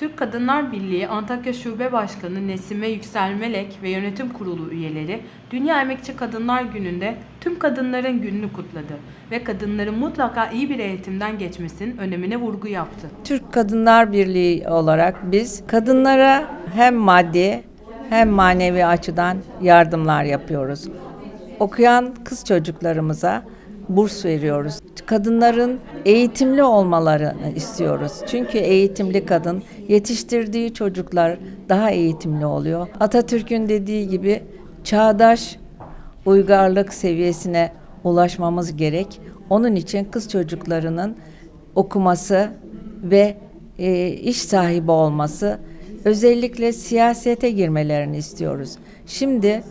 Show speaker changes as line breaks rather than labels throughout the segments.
Türk Kadınlar Birliği Antakya Şube Başkanı Nesime Yükselmelek ve yönetim kurulu üyeleri Dünya Emekçi Kadınlar Günü'nde tüm kadınların gününü kutladı ve kadınların mutlaka iyi bir eğitimden geçmesinin önemine vurgu yaptı.
Türk Kadınlar Birliği olarak biz kadınlara hem maddi hem manevi açıdan yardımlar yapıyoruz. Okuyan kız çocuklarımıza burs veriyoruz. Kadınların eğitimli olmalarını istiyoruz. Çünkü eğitimli kadın yetiştirdiği çocuklar daha eğitimli oluyor. Atatürk'ün dediği gibi çağdaş uygarlık seviyesine ulaşmamız gerek. Onun için kız çocuklarının okuması ve e, iş sahibi olması, özellikle siyasete girmelerini istiyoruz. Şimdi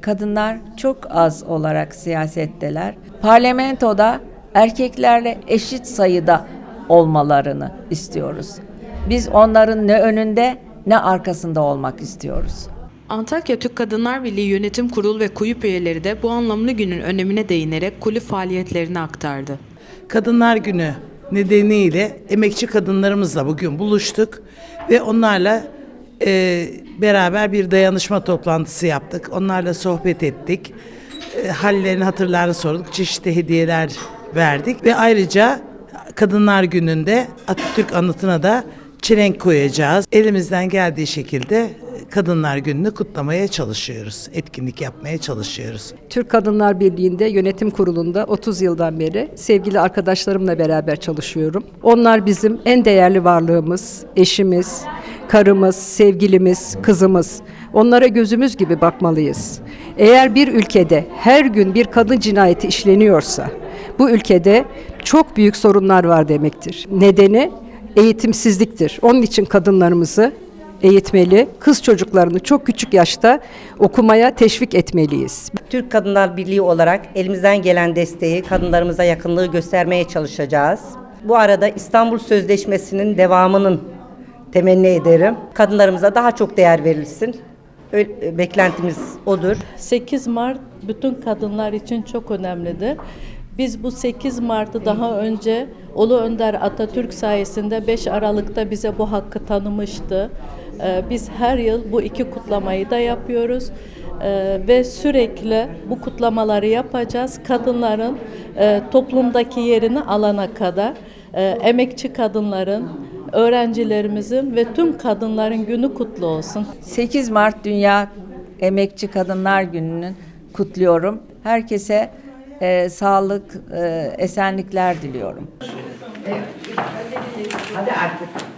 kadınlar çok az olarak siyasetteler. Parlamentoda erkeklerle eşit sayıda olmalarını istiyoruz. Biz onların ne önünde ne arkasında olmak istiyoruz.
Antakya Türk Kadınlar Birliği Yönetim Kurulu ve KUYUP üyeleri de bu anlamlı günün önemine değinerek kulüp faaliyetlerini aktardı.
Kadınlar Günü nedeniyle emekçi kadınlarımızla bugün buluştuk ve onlarla e, beraber bir dayanışma toplantısı yaptık. Onlarla sohbet ettik. E, hallerini, hatırlarını sorduk. Çeşitli hediyeler verdik ve ayrıca Kadınlar Günü'nde Atatürk anıtına da çelenk koyacağız. Elimizden geldiği şekilde Kadınlar Günü'nü kutlamaya çalışıyoruz. Etkinlik yapmaya çalışıyoruz.
Türk Kadınlar Birliği'nde yönetim kurulunda 30 yıldan beri sevgili arkadaşlarımla beraber çalışıyorum. Onlar bizim en değerli varlığımız, eşimiz, karımız, sevgilimiz, kızımız. Onlara gözümüz gibi bakmalıyız. Eğer bir ülkede her gün bir kadın cinayeti işleniyorsa bu ülkede çok büyük sorunlar var demektir. Nedeni eğitimsizliktir. Onun için kadınlarımızı eğitmeli, kız çocuklarını çok küçük yaşta okumaya teşvik etmeliyiz.
Türk Kadınlar Birliği olarak elimizden gelen desteği kadınlarımıza yakınlığı göstermeye çalışacağız. Bu arada İstanbul Sözleşmesi'nin devamının temenni ederim. Kadınlarımıza daha çok değer verilsin. Öyle- Beklentimiz odur.
8 Mart bütün kadınlar için çok önemlidir. Biz bu 8 Mart'ı daha önce Ulu Önder Atatürk sayesinde 5 Aralık'ta bize bu hakkı tanımıştı. Ee, Biz her yıl bu iki kutlamayı da yapıyoruz. Ee, ve sürekli bu kutlamaları yapacağız. Kadınların e, toplumdaki yerini alana kadar e, emekçi kadınların, öğrencilerimizin ve tüm kadınların günü kutlu olsun.
8 Mart Dünya Emekçi Kadınlar Günü'nü kutluyorum. Herkese e, sağlık, e, esenlikler diliyorum.
Hadi artık.